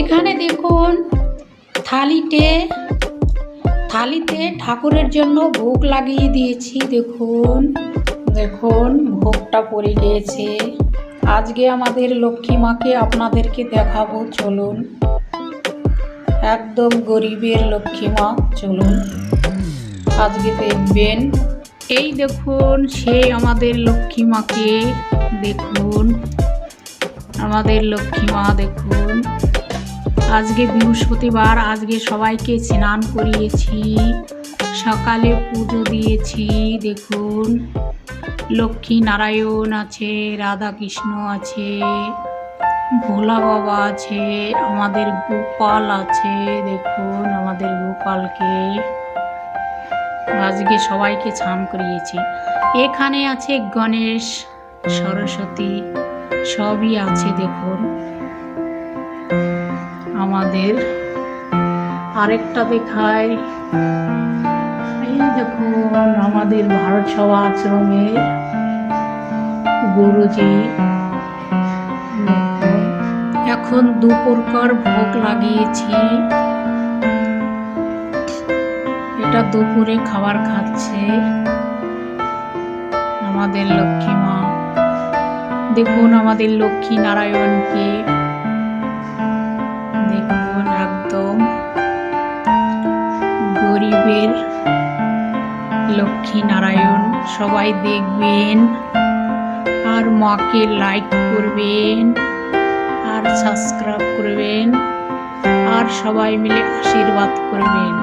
এখানে দেখুন, থালিতে থালিতে ঠাকুরের জন্য ভোগ লাগিয়ে দিয়েছি, দেখুন দেখুন, ভোগটা পড়ে গিয়েছে। আজকে আমাদের লক্ষ্মী মাকে আপনাদেরকে দেখাবো, চলুন। একদম গরিবের লক্ষ্মী মা, চলুন। আজকে দেখবেন, এই দেখুন, সে আমাদের লক্ষ্মী মাকে, দেখুন, আমাদের লক্ষ্মী মা, দেখুন। আজকে বৃহস্পতিবার, আজকে সবাইকে স্নান করিয়েছি, সকালে পুজো দিয়েছি, দেখুন। লক্ষ্মী নারায়ণ আছে রাধা কৃষ্ণ আছে, ভোলা বাবা আছে, আমাদের গোপাল আছে, দেখুন আমাদের গোপালকে। আজকে সবাইকে স্নান করিয়েছি। এখানে আছে গণেশ, সরস্বতী, সবই আছে, দেখুন। আমাদের আরেকটা দেখায়। এই দেখুন, আমাদের ভারত সভা আশ্রমের গুরুজি এখন দুপুরকর ভোগ লাগিয়েছি। এটা দুপুরে খাবার খাচ্ছে আমাদের লক্ষ্মী মা। দেখুন, আমাদের লক্ষ্মী নারায়ণকে গরিবের লক্ষ্মী নারায়ণ সবাই দেখবেন। আর মাকে লাইক করবেন, আর সাবস্ক্রাইব করবেন, আর সবাই মিলে আশীর্বাদ করবেন।